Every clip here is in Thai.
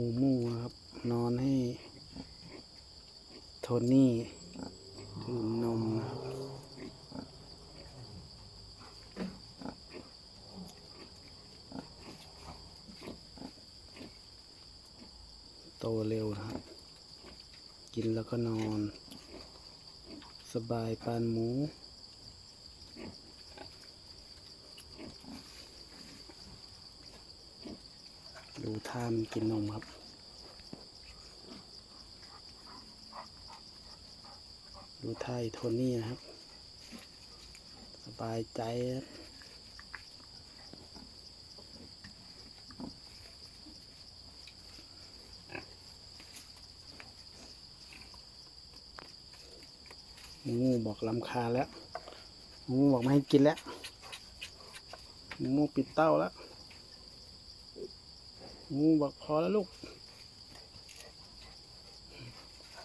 มูมูนะครับ นอนให้ โทนี่ดื่มนมนะครับโตเร็วนะครับ กินแล้วก็นอน สบายปานหมู ดูท่ามนกินนมครับ ดูท่าไอ้โทนี่นะครับ สบายใจครับงูบอกลำคาแล้วงูบอกไม่ให้กินแล้วงูปิดเต้าแล้ว งูบอกพอแล้วลูก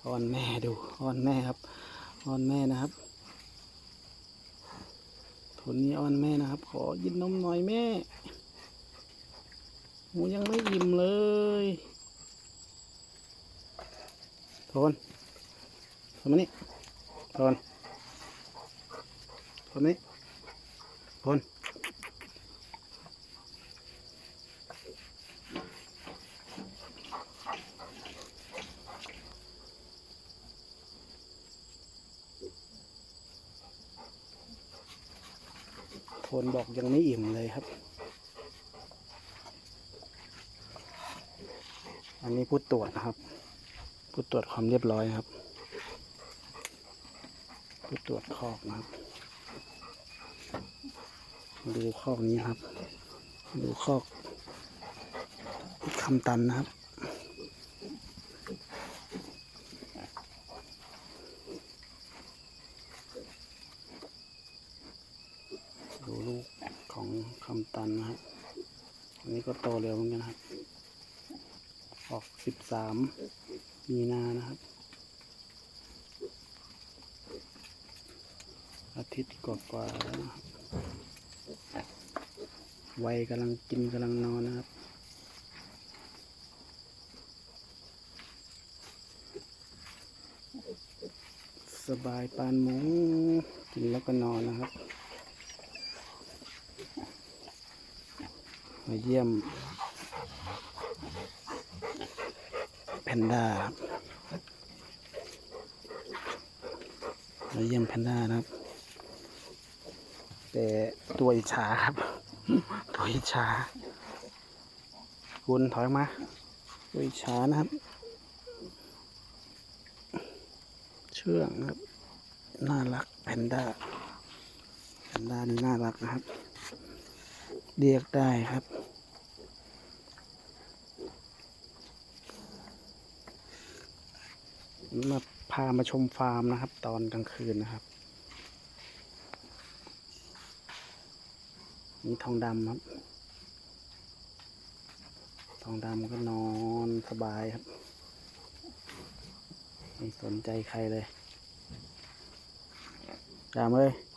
อ้อนแม่ดูอ้อนแม่ครับอ้อนแม่นะครับโทนนี้อ้อนแม่นะครับ ขอยินนมหน่อยแม่หมูยังไม่อิ่มเลยทนทนมานี่ทนทนมานี่ทน โทนบอกยังไม่อิ่มเลยครับ อันนี้ผู้ตรวจนะครับ ผู้ตรวจความเรียบร้อยครับ ผู้ตรวจคอกนะครับดูคอกนี้ครับ ดูคอกคำตันนะครับ ดูลูก ของคำตันนะครับอันนี้ก็โตเร็วเหมือนกันครับ ออกสิบสามมีนานะครับ อาทิตย์กว่าๆแล้วนะครับวัยกำลังกินกำลังนอนนะครับสบายปานหมูกินแล้วก็นอนนะครับ มาเยี่ยมแพนด้าครับมาเยี่ยมแพนด้านะครับ แต่ตัวอิจฉาครับ ตัวอิจฉาคุณถอยมาตัวอิจฉานะครับ เชื่องครับ น่ารักแพนด้าแพนด้านี่น่ารักนะครับ เรียกได้ครับมาพามาชมฟาร์มนะครับ ตอนกลางคืนนะครับนี่ทองดำครับ ทองดำก็นอนสบายครับ ไม่สนใจใครเลยจามเลย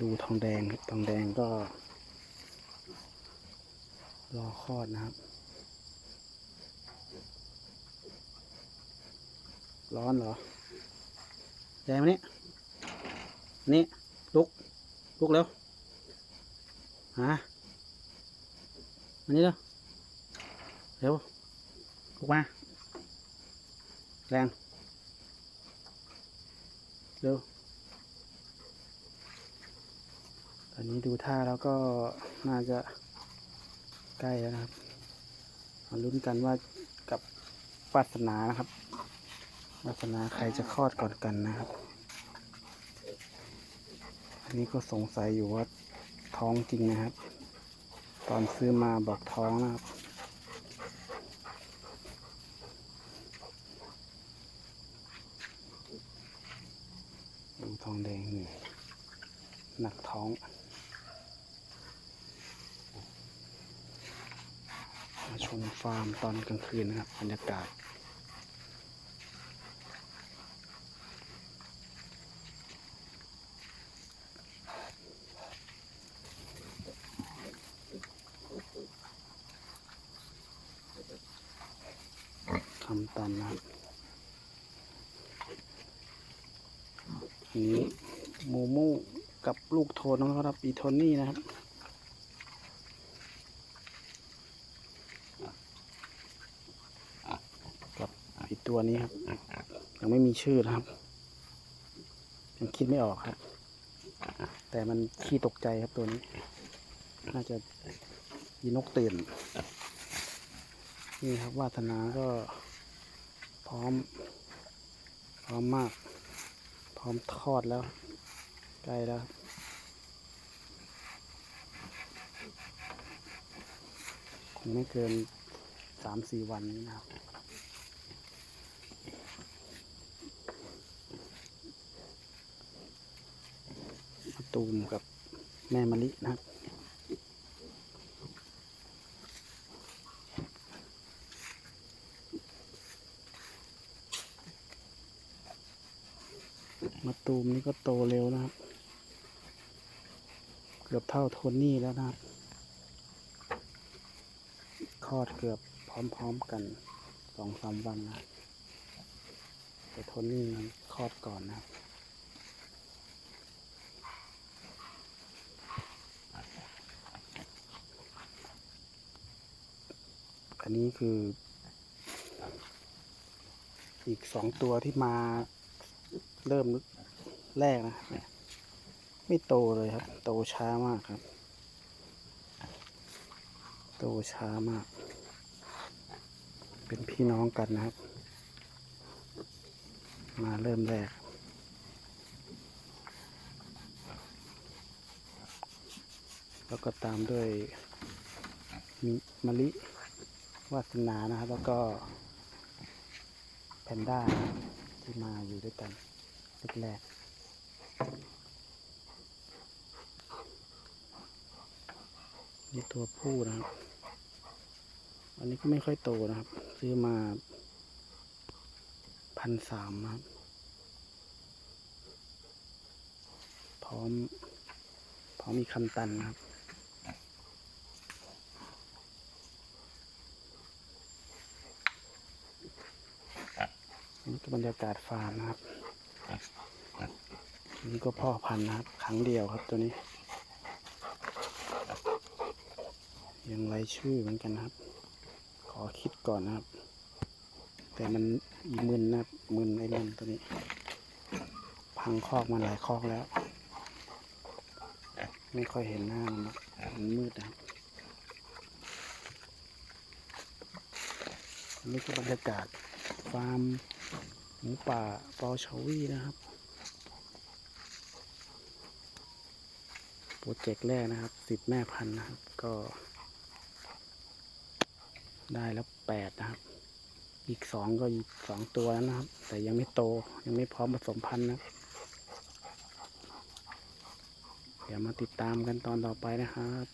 ดูทองแดงครับทองแดงก็ รอคลอดนะครับ ร้อนเหรอแดงมานี่นี่ลุก ลุกเร็วฮะมานี่เร็วเร็วลุกมาแรงเร็ว ตอนนี้ดูท่าแล้วก็น่าจะใกล้แล้วนะครับมาลุ้นกันว่ากับวาสนานะครับวาสนาใครจะคลอดก่อนกันนะครับ อันนี้ก็สงสัยอยู่ว่าท้องจริงนะครับ ตอนซื้อมาบอกท้องนะครับ ดูทองแดงนี่หนักท้อง ชมฟาร์มตอนกลางคืนนะครับบรรยากาศ ทำตันรับนี้มูมูกับลูกโทนนะครับอีโทนนี่นะครับ ตัวนี้ครับ ยังไม่มีชื่อนะครับยังคิดไม่ออกครับ แต่มันขี้ตกใจครับตัวนี้ น่าจะยีนกตื่น นี่ครับวาสนาก็พร้อม พร้อมมาก พร้อมทอดแล้ว ใกล้แล้วครับคงไม่เกินสามสี่วันนี้นะครับ ตูมกับแม่มะลินะครับ มะตูมนี่ก็โตเร็วนะครับ เกือบเท่าโทนี่แล้วนะครับ คลอดเกือบพร้อมๆกันสองสามวันนะแต่โทนี่มันคลอดก่อนนะครับ อันนี้คือ อีกสองตัวที่มาเริ่มแรกนะไม่โตเลยครับ โตช้ามากครับ โตช้ามาก เป็นพี่น้องกันนะครับ มาเริ่มแรก แล้วก็ตามด้วยมิมะลิ วาสนานะครับ แล้วก็แพนด้าที่มาอยู่ด้วยกันแรกๆนี่ตัวผู้นะครับ อันนี้ก็ไม่ค่อยโตนะครับ ซื้อมาพันสามครับ พร้อม พร้อมมีคำตันนะครับ นี่ก็บรรยากาศฟาร์มนะครับนี่ก็พ่อพันธุ์นะครับครั้งเดียวครับตัวนี้ ยังไรชื่อเหมือนกันนะครับ ขอคิดก่อนนะครับ แต่มันอีมึนนะครับมึนไอ้นั่นตัวนี้ พังคอกมาหลายคอกแล้ว ไม่ค่อยเห็นหน้ามันนะมันมืดนะครับอันนี่คือบรรยากาศฟาร์ม หมูป่าปอชวีนะครับโปรเจกต์แรกนะครับสิบแม่พันธุ์นะครับ ก็ ได้แล้วแปดนะครับ อีกสองก็อีกสองตัวแล้วนะครับ แต่ยังไม่โตยังไม่พร้อมผสมพันธุ์นะเดี๋ยวมาติดตามกันตอนต่อไปนะครับ